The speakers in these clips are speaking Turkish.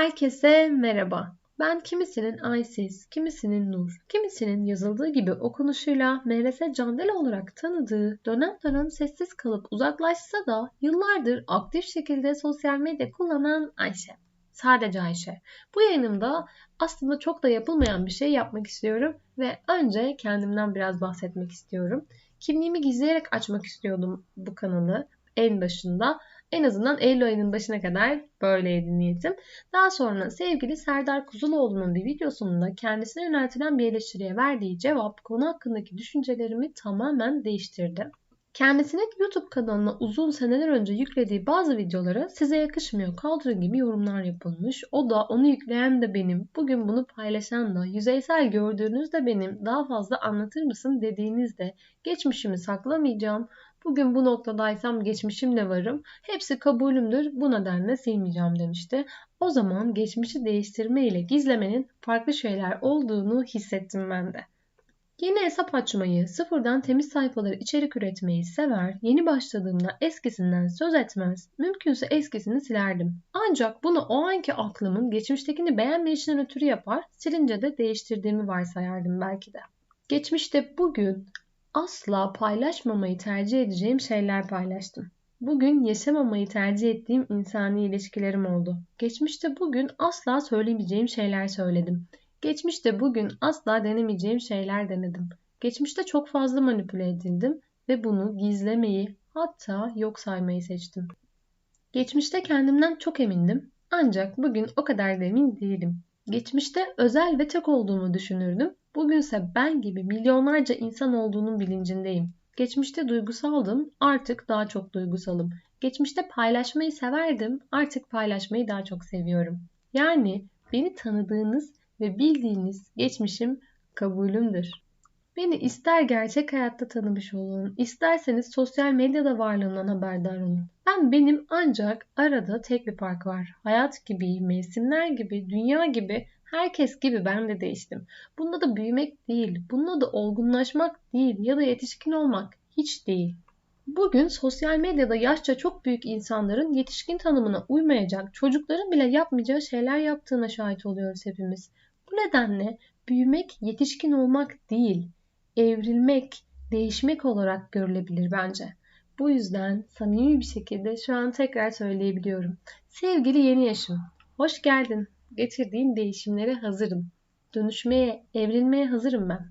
Herkese merhaba. Ben kimisinin Aysiz, kimisinin Nur, kimisinin yazıldığı gibi okunuşuyla MRS Candela olarak tanıdığı, dönem dönem sessiz kalıp uzaklaşsa da yıllardır aktif şekilde sosyal medya kullanan Ayşe. Sadece Ayşe. Bu yayınımda aslında çok da yapılmayan bir şey yapmak istiyorum ve önce kendimden biraz bahsetmek istiyorum. Kimliğimi gizleyerek açmak istiyordum bu kanalı en başında en azından Eylül ayının başına kadar böyleydi niyetim. Daha sonra sevgili Serdar Kuzuloğlu'nun bir videosunda kendisine yöneltilen bir eleştiriye verdiği cevap konu hakkındaki düşüncelerimi tamamen değiştirdi. Kendisinin YouTube kanalına uzun seneler önce yüklediği bazı videolara size yakışmıyor kaldırın gibi yorumlar yapılmış. O da onu yükleyen de benim, bugün bunu paylaşan da, yüzeysel gördüğünüz de benim, daha fazla anlatır mısın dediğinizde geçmişimi saklamayacağım, Bugün bu noktadaysam geçmişimle varım. Hepsi kabulümdür. Bu nedenle silmeyeceğim demişti. O zaman geçmişi değiştirme ile gizlemenin farklı şeyler olduğunu hissettim ben de. Yeni hesap açmayı, sıfırdan temiz sayfaları içerik üretmeyi sever, yeni başladığımda eskisinden söz etmez, mümkünse eskisini silerdim. Ancak bunu o anki aklımın geçmiştekini beğenmeyişinden ötürü yapar, silince de değiştirdiğimi varsayardım belki de. Geçmişte bugün asla paylaşmamayı tercih edeceğim şeyler paylaştım. Bugün yaşamamayı tercih ettiğim insani ilişkilerim oldu. Geçmişte bugün asla söylemeyeceğim şeyler söyledim. Geçmişte bugün asla denemeyeceğim şeyler denedim. Geçmişte çok fazla manipüle edildim ve bunu gizlemeyi hatta yok saymayı seçtim. Geçmişte kendimden çok emindim ancak bugün o kadar da emin değilim. Geçmişte özel ve tek olduğumu düşünürdüm Bugünse ben gibi milyonlarca insan olduğunun bilincindeyim. Geçmişte duygusaldım, artık daha çok duygusalım. Geçmişte paylaşmayı severdim, artık paylaşmayı daha çok seviyorum. Yani beni tanıdığınız ve bildiğiniz geçmişim kabulümdür. Beni ister gerçek hayatta tanımış olun, isterseniz sosyal medyada varlığımdan haberdar olun. Ben benim ancak arada tek bir fark var. Hayat gibi, mevsimler gibi, dünya gibi Herkes gibi ben de değiştim. Bunda da büyümek değil, bunda da olgunlaşmak değil ya da yetişkin olmak hiç değil. Bugün sosyal medyada yaşça çok büyük insanların yetişkin tanımına uymayacak, çocukların bile yapmayacağı şeyler yaptığına şahit oluyoruz hepimiz. Bu nedenle büyümek yetişkin olmak değil, evrilmek, değişmek olarak görülebilir bence. Bu yüzden samimi bir şekilde şu an tekrar söyleyebiliyorum. Sevgili yeni yaşım, hoş geldin getirdiğin değişimlere hazırım. Dönüşmeye, evrilmeye hazırım ben.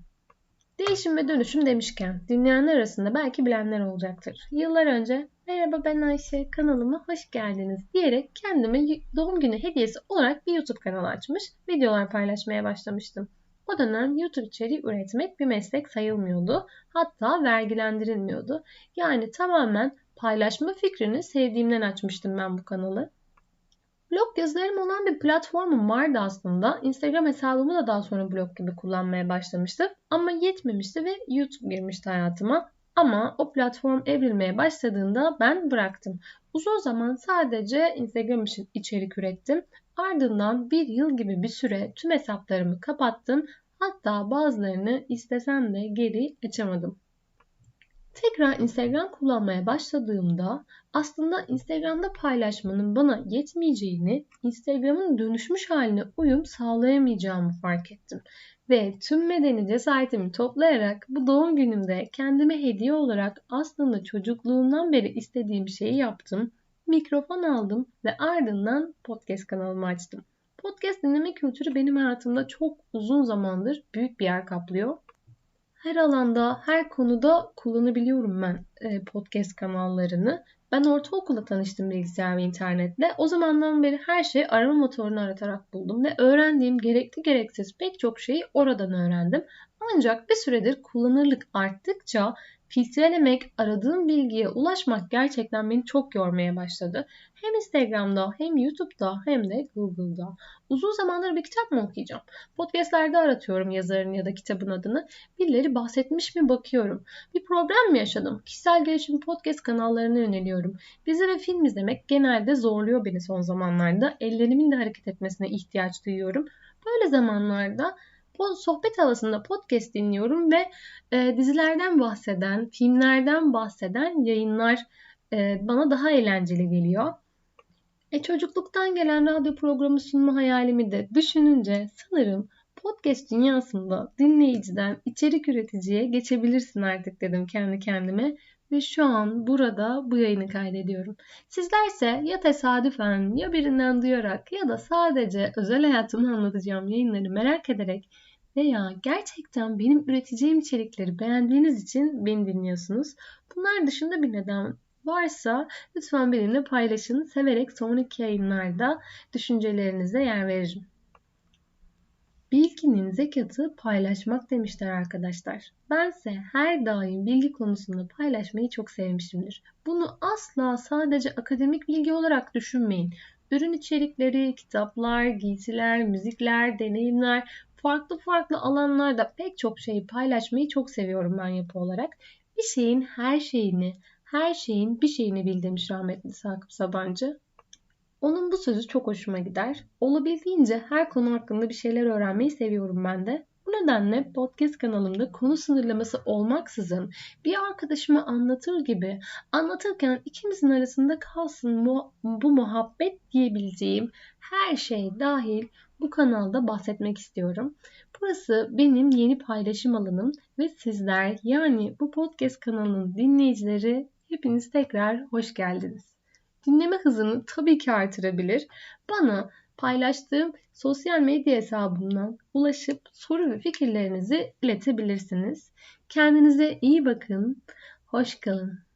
Değişim ve dönüşüm demişken dinleyenler arasında belki bilenler olacaktır. Yıllar önce merhaba ben Ayşe kanalıma hoş geldiniz diyerek kendime doğum günü hediyesi olarak bir YouTube kanalı açmış, videolar paylaşmaya başlamıştım. O dönem YouTube içeriği üretmek bir meslek sayılmıyordu. Hatta vergilendirilmiyordu. Yani tamamen paylaşma fikrini sevdiğimden açmıştım ben bu kanalı. Blog yazılarım olan bir platformum vardı aslında. Instagram hesabımı da daha sonra blog gibi kullanmaya başlamıştım. Ama yetmemişti ve YouTube girmişti hayatıma. Ama o platform evrilmeye başladığında ben bıraktım. Uzun zaman sadece Instagram için içerik ürettim. Ardından bir yıl gibi bir süre tüm hesaplarımı kapattım. Hatta bazılarını istesem de geri açamadım. Tekrar Instagram kullanmaya başladığımda aslında Instagram'da paylaşmanın bana yetmeyeceğini, Instagram'ın dönüşmüş haline uyum sağlayamayacağımı fark ettim. Ve tüm medeni cesaretimi toplayarak bu doğum günümde kendime hediye olarak aslında çocukluğumdan beri istediğim şeyi yaptım. Mikrofon aldım ve ardından podcast kanalımı açtım. Podcast dinleme kültürü benim hayatımda çok uzun zamandır büyük bir yer kaplıyor her alanda, her konuda kullanabiliyorum ben e, podcast kanallarını. Ben ortaokulda tanıştım bilgisayar ve internetle. O zamandan beri her şeyi arama motorunu aratarak buldum ve öğrendiğim gerekli gereksiz pek çok şeyi oradan öğrendim. Ancak bir süredir kullanırlık arttıkça filtrelemek, aradığım bilgiye ulaşmak gerçekten beni çok yormaya başladı. Hem Instagram'da hem YouTube'da hem de Google'da. Uzun zamandır bir kitap mı okuyacağım? Podcast'lerde aratıyorum yazarın ya da kitabın adını. Birileri bahsetmiş mi bakıyorum. Bir problem mi yaşadım? Kişisel gelişim podcast kanallarına yöneliyorum. Dizi ve film izlemek genelde zorluyor beni son zamanlarda. Ellerimin de hareket etmesine ihtiyaç duyuyorum. Böyle zamanlarda sohbet havasında podcast dinliyorum ve e, dizilerden bahseden, filmlerden bahseden yayınlar e, bana daha eğlenceli geliyor. E çocukluktan gelen radyo programı sunma hayalimi de düşününce sanırım podcast dünyasında dinleyiciden içerik üreticiye geçebilirsin artık dedim kendi kendime ve şu an burada bu yayını kaydediyorum. Sizlerse ya tesadüfen ya birinden duyarak ya da sadece özel hayatımı anlatacağım yayınları merak ederek veya gerçekten benim üreteceğim içerikleri beğendiğiniz için beni dinliyorsunuz. Bunlar dışında bir neden varsa lütfen benimle paylaşın. Severek sonraki yayınlarda düşüncelerinize yer veririm. Bilginin zekatı paylaşmak demişler arkadaşlar. Bense her daim bilgi konusunda paylaşmayı çok sevmişimdir. Bunu asla sadece akademik bilgi olarak düşünmeyin. Ürün içerikleri, kitaplar, giysiler, müzikler, deneyimler, farklı farklı alanlarda pek çok şeyi paylaşmayı çok seviyorum ben yapı olarak. Bir şeyin her şeyini, her şeyin bir şeyini bil demiş rahmetli Sakıp Sabancı. Onun bu sözü çok hoşuma gider. Olabildiğince her konu hakkında bir şeyler öğrenmeyi seviyorum ben de. Bu nedenle podcast kanalımda konu sınırlaması olmaksızın bir arkadaşıma anlatır gibi anlatırken ikimizin arasında kalsın bu, bu muhabbet diyebileceğim her şey dahil bu kanalda bahsetmek istiyorum. Burası benim yeni paylaşım alanım ve sizler yani bu podcast kanalının dinleyicileri hepiniz tekrar hoş geldiniz dinleme hızını tabii ki artırabilir. Bana paylaştığım sosyal medya hesabımdan ulaşıp soru ve fikirlerinizi iletebilirsiniz. Kendinize iyi bakın. Hoş kalın.